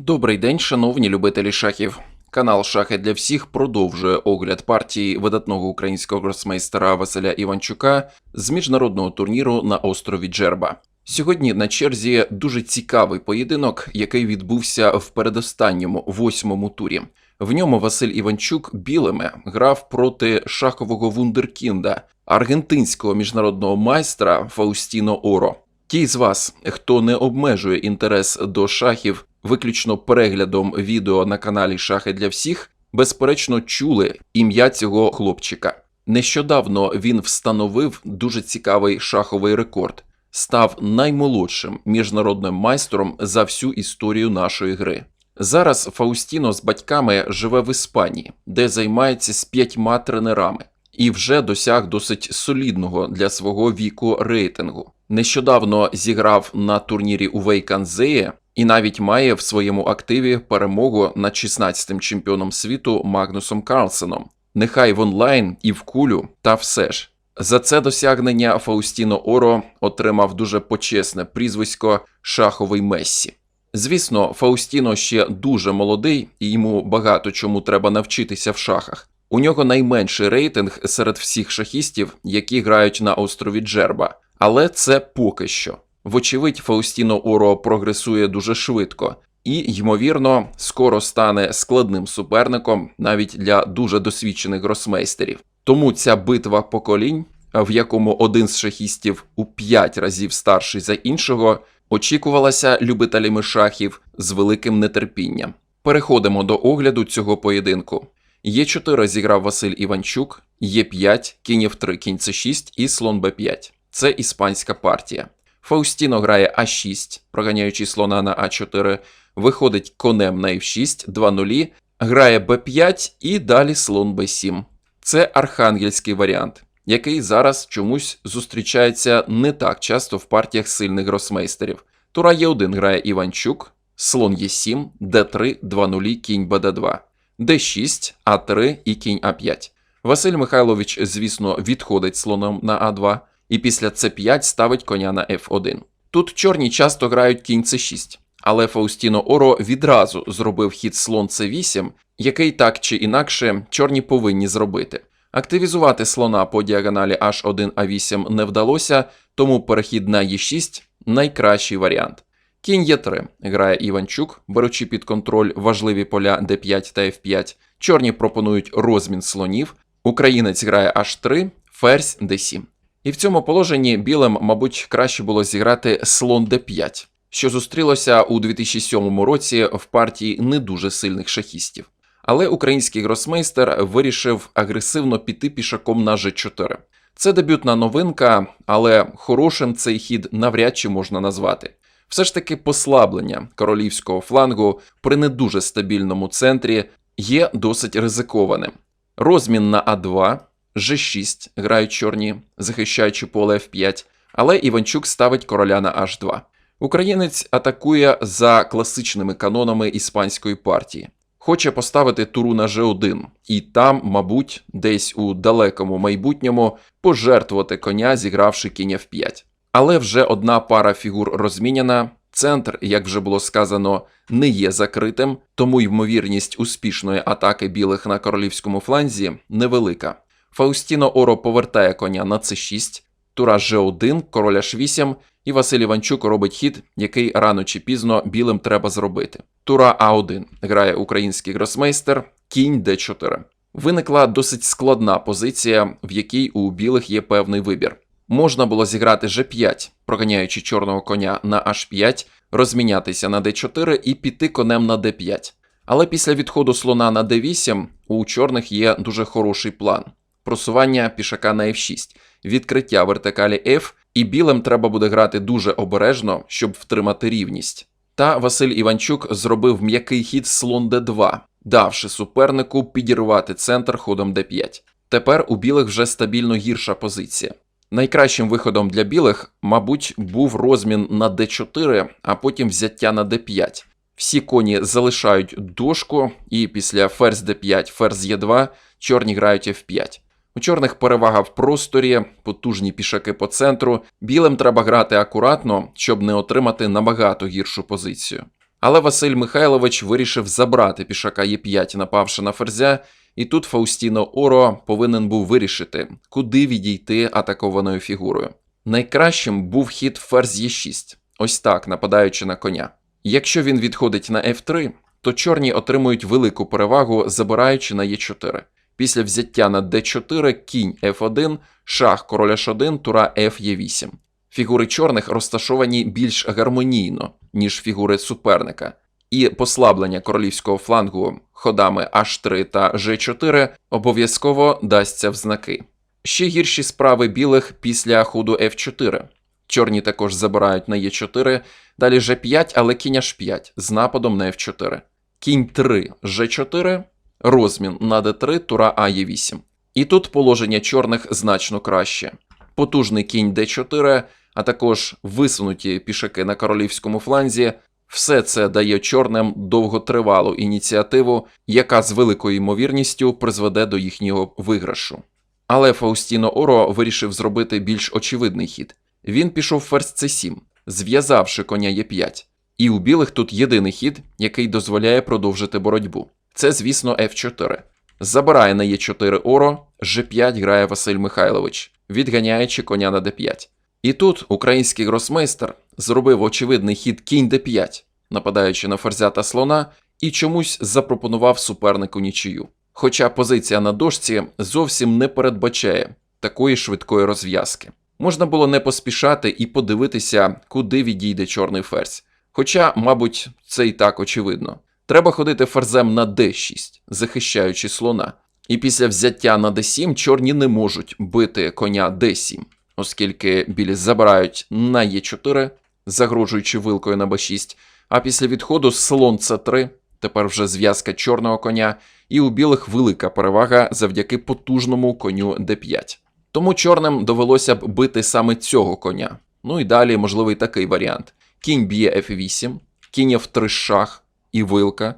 Добрий день, шановні любителі шахів. Канал Шахи для всіх продовжує огляд партії видатного українського гросмейстера Василя Іванчука з міжнародного турніру на острові Джерба. Сьогодні на черзі дуже цікавий поєдинок, який відбувся в передостанньому восьмому турі. В ньому Василь Іванчук білими грав проти шахового вундеркінда, аргентинського міжнародного майстра Фаустіно Оро. Ті з вас, хто не обмежує інтерес до шахів виключно переглядом відео на каналі Шахи для всіх, безперечно чули ім'я цього хлопчика. Нещодавно він встановив дуже цікавий шаховий рекорд, став наймолодшим міжнародним майстром за всю історію нашої гри. Зараз Фаустіно з батьками живе в Іспанії, де займається з п'ятьма тренерами, і вже досяг досить солідного для свого віку рейтингу. Нещодавно зіграв на турнірі у Вейканзеє і навіть має в своєму активі перемогу над 16-тим чемпіоном світу Магнусом Карлсеном. Нехай в онлайн і в кулю, та все ж. За це досягнення Фаустіно Оро отримав дуже почесне прізвисько Шаховий Мессі. Звісно, Фаустіно ще дуже молодий, і йому багато чому треба навчитися в шахах. У нього найменший рейтинг серед всіх шахістів, які грають на острові Джерба. Але це поки що. Вочевидь, Фаустіно Оро прогресує дуже швидко і, ймовірно, скоро стане складним суперником навіть для дуже досвідчених гросмейстерів. Тому ця битва поколінь, в якому один з шахістів у 5 разів старший за іншого, очікувалася любителями шахів з великим нетерпінням. Переходимо до огляду цього поєдинку. Є4 зіграв Василь Іванчук, Є5, кінь F3, кінь С6 і слон Б5. Це іспанська партія. Фаустіно грає А6, проганяючи слона на А4, виходить конем на F6, 2 нулі, грає Б5 і далі слон Б7. Це архангельський варіант, який зараз чомусь зустрічається не так часто в партіях сильних гросмейстерів. Тура Е1 грає Іванчук, слон Е7, Д3, 2 нулі, кінь БД2, Д6, А3 і кінь А5. Василь Михайлович, звісно, відходить слоном на А2 і після С5 ставить коня на F1. Тут чорні часто грають кінь С6, але Фаустіно Оро відразу зробив хід слон С8, який так чи інакше чорні повинні зробити. Активізувати слона по діагоналі H1 А8 не вдалося, тому перехід на Е6 найкращий варіант. Кінь Е3 грає Іванчук, беручи під контроль важливі поля d5 та f5. Чорні пропонують розмін слонів. Українець грає H3, ферзь d7. І в цьому положенні білим, мабуть, краще було зіграти слон d5, що зустрілося у 2007 році в партії не дуже сильних шахістів. Але український гросмейстер вирішив агресивно піти пішаком на g4. Це дебютна новинка, але хорошим цей хід навряд чи можна назвати. Все ж таки послаблення королівського флангу при не дуже стабільному центрі є досить ризикованим. Розмін на А2, G6 грають чорні, захищаючи поле F5, але Іванчук ставить короля на H2. Українець атакує за класичними канонами іспанської партії. Хоче поставити туру на G1 і там, мабуть, десь у далекому майбутньому пожертвувати коня, зігравши кінь F5. Але вже одна пара фігур розміняна. Центр, як вже було сказано, не є закритим, тому ймовірність успішної атаки білих на королівському фланзі невелика. Фаустіно Оро повертає коня на c6, тура G1, король H8, і Василь Іванчук робить хід, який рано чи пізно білим треба зробити. Тура А1 грає український гросмейстер, кінь d4. Виникла досить складна позиція, в якій у білих є певний вибір. Можна було зіграти G5, проганяючи чорного коня на H5, розмінятися на D4 і піти конем на D5. Але після відходу слона на D8 у чорних є дуже хороший план просування пішака на F6, відкриття вертикалі F, і білим треба буде грати дуже обережно, щоб втримати рівність. Та Василь Іванчук зробив м'який хід слон d2, давши супернику підірвати центр ходом d5. Тепер у білих вже стабільно гірша позиція. Найкращим виходом для білих, мабуть, був розмін на d4, а потім взяття на d5. Всі коні залишають дошку, і після ферзь d5, ферзь e2 чорні грають f5. У чорних перевага в просторі, потужні пішаки по центру. Білим треба грати акуратно, щоб не отримати набагато гіршу позицію. Але Василь Михайлович вирішив забрати пішака Е5, напавши на ферзя, і тут Фаустіно Оро повинен був вирішити, куди відійти атакованою фігурою. Найкращим був хід ферзь Е6, ось так, нападаючи на коня. Якщо він відходить на F3, то чорні отримують велику перевагу, забираючи на Е4. Після взяття на d4 кінь f1, шах король h1, тура f e8. Фігури чорних розташовані більш гармонійно, ніж фігури суперника, і послаблення королівського флангу ходами h3 та g4 обов'язково дасться в знаки. Ще гірші справи білих після ходу f4. Чорні також забирають на e4, далі g5, але кінь h5 з нападом на f4. Кінь 3, g4, розмін на d3, тура а e8. І тут положення чорних значно краще. Потужний кінь d4, а також висунуті пішаки на королівському фланзі. Все це дає чорним довготривалу ініціативу, яка з великою ймовірністю призведе до їхнього виграшу. Але Фаустіно Оро вирішив зробити більш очевидний хід. Він пішов ферзь c7, зв'язавши коня Е5. І у білих тут єдиний хід, який дозволяє продовжити боротьбу. Це, звісно, F4. Забирає на Е4 Оро, G5 грає Василь Михайлович, відганяючи коня на d5. І тут український гросмейстер зробив очевидний хід кінь d5, нападаючи на ферзя та слона, і чомусь запропонував супернику нічию. Хоча позиція на дошці зовсім не передбачає такої швидкої розв'язки. Можна було не поспішати і подивитися, куди відійде чорний ферзь. Хоча, мабуть, це і так очевидно. Треба ходити ферзем на d6, захищаючи слона. І після взяття на d7 чорні не можуть бити коня d7, оскільки білі забирають на e4, загрожуючи вилкою на b6, а після відходу слон c3, тепер вже зв'язка чорного коня, і у білих велика перевага завдяки потужному коню d5. Тому чорним довелося б бити саме цього коня. Ну і далі можливий такий варіант: кінь б'є f8, кінь f3 шах і вилка.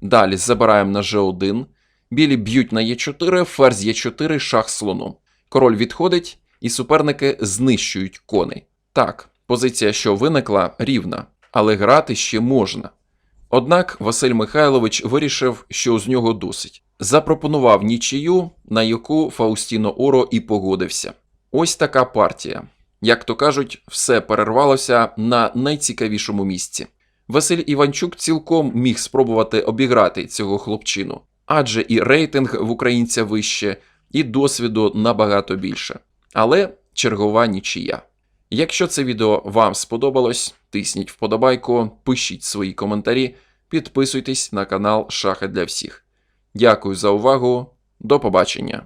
Далі забираємо на g1. Білі б'ють на e4, ферзь e4, шах слоном. Король відходить, і суперники знищують коней. Так, позиція, що виникла, рівна, але грати ще можна. Однак Василь Михайлович вирішив, що з нього досить. Запропонував нічию, на яку Фаустіно Оро і погодився. Ось така партія. Як то кажуть, все перервалося на найцікавішому місці. Василь Іванчук цілком міг спробувати обіграти цього хлопчину, адже і рейтинг в українця вище, і досвіду набагато більше. Але чергова нічия. Якщо це відео вам сподобалось, тисніть вподобайку, пишіть свої коментарі, підписуйтесь на канал Шахи для всіх. Дякую за увагу, до побачення!